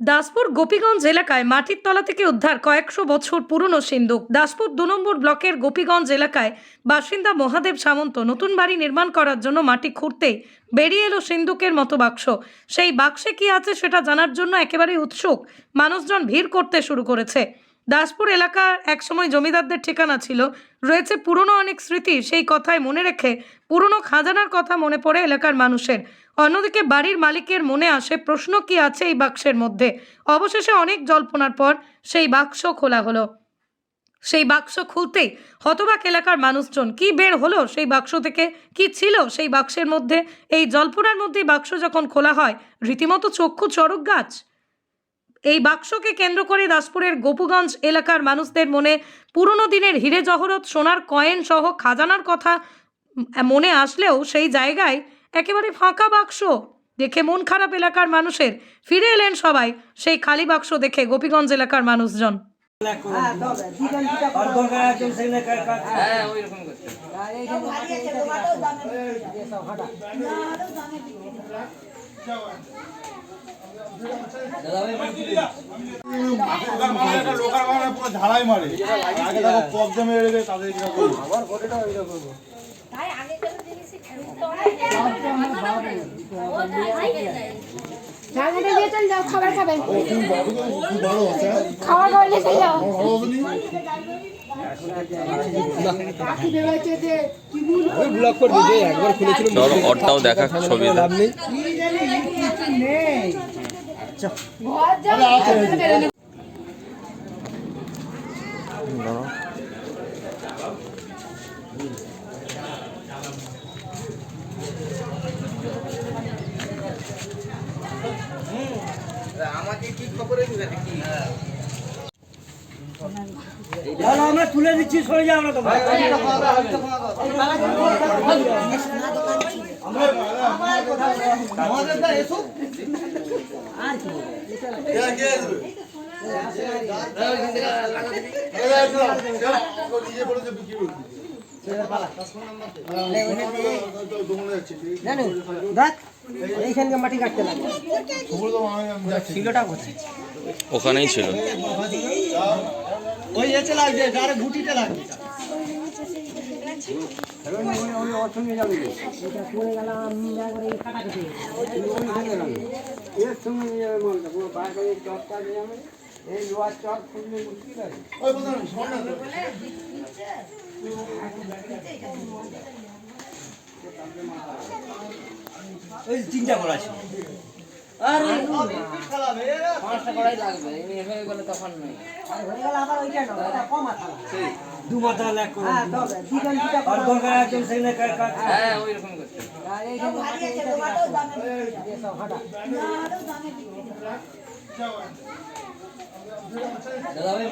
দাসপুর গোপীগঞ্জ এলাকায় মাটির তলা থেকে উদ্ধার কয়েকশো বছর পুরনো সিন্দুক দাসপুর দু নম্বর ব্লকের গোপীগঞ্জ এলাকায় বাসিন্দা মহাদেব সামন্ত নতুন বাড়ি নির্মাণ করার জন্য মাটি খুঁড়তে বেরিয়ে এলো সিন্দুকের মতো বাক্স। সেই বাক্সে কি আছে সেটা জানার জন্য একেবারেই উৎসুক। মানুষজন ভিড় করতে শুরু করেছে। দাসপুর এলাকা একসময় জমিদারদের ঠিকানা ছিল। রয়েছে পুরনো অনেক স্মৃতি, সেই কথায় মনে রেখে পুরনো খাজানার কথা মনে পড়ে এলাকার মানুষের। অন্যদিকে বাড়ির মালিকের মনে আসে, প্রশ্ন কি আছে এই বাক্সের মধ্যে? অবশেষে অনেক জল্পনার পর সেই বাক্স খোলা হলো। সেই বাক্স খুলতেই হতবাক এলাকার মানুষজন, কি বের হলো? সেই বাক্স থেকে কি ছিল? সেই বাক্সের মধ্যে, এই জল্পনার মধ্যে বাক্স যখন খোলা হয়, রীতিমতো চক্ষু চড়ক গাছ। এই বাক্সকে কেন্দ্র করে দাসপুরের গোপুগঞ্জ এলাকার মানুষদের মনে পুরনো দিনের হিরে জহরত, সোনার কয়েন সহ খাজানার কথা মনে আসলেও সেই জায়গায় একেবারে ফাঁকা বাক্স। দেখে মন খারাপ এলাকার মানুষের, ফিরে এলেন সবাই সেই খালি বাক্স দেখে গোপীগঞ্জ এলাকার মানুষজন। ঝাড়াই মারে আগে দেখো। কবজা মেরে রেখে তাদের করব তাই খেলতে। হয় ঝালমুড়ি দিয়ে চল যাও খাবার খাবে। খাবার খাবার নিয়ে যাও। পাখি বেরোচ্ছে যে ধরো ওরটাও দেখা ছবি ঘর যাও আমাকে কি খবরে দিবে কি দাদা আমরা তুলে দিচ্ছি সরে যাও না তোমরা দেখ এইখানকে মাটি কাটতে লাগে শিলোটা করছে ওখানেই ছিল। ওই এতে আরে গুটিতে লাগছে ওই চিন্তা করা ছিল পাঁচটা কড়াই লাগবে এমনি হয়ে গেলে তখন নেই। দু মাথা লাখ করে আর দরকার একজন সেখানে কাজ কাজ হ্যাঁ ওই রকম করতে দাদা ভাই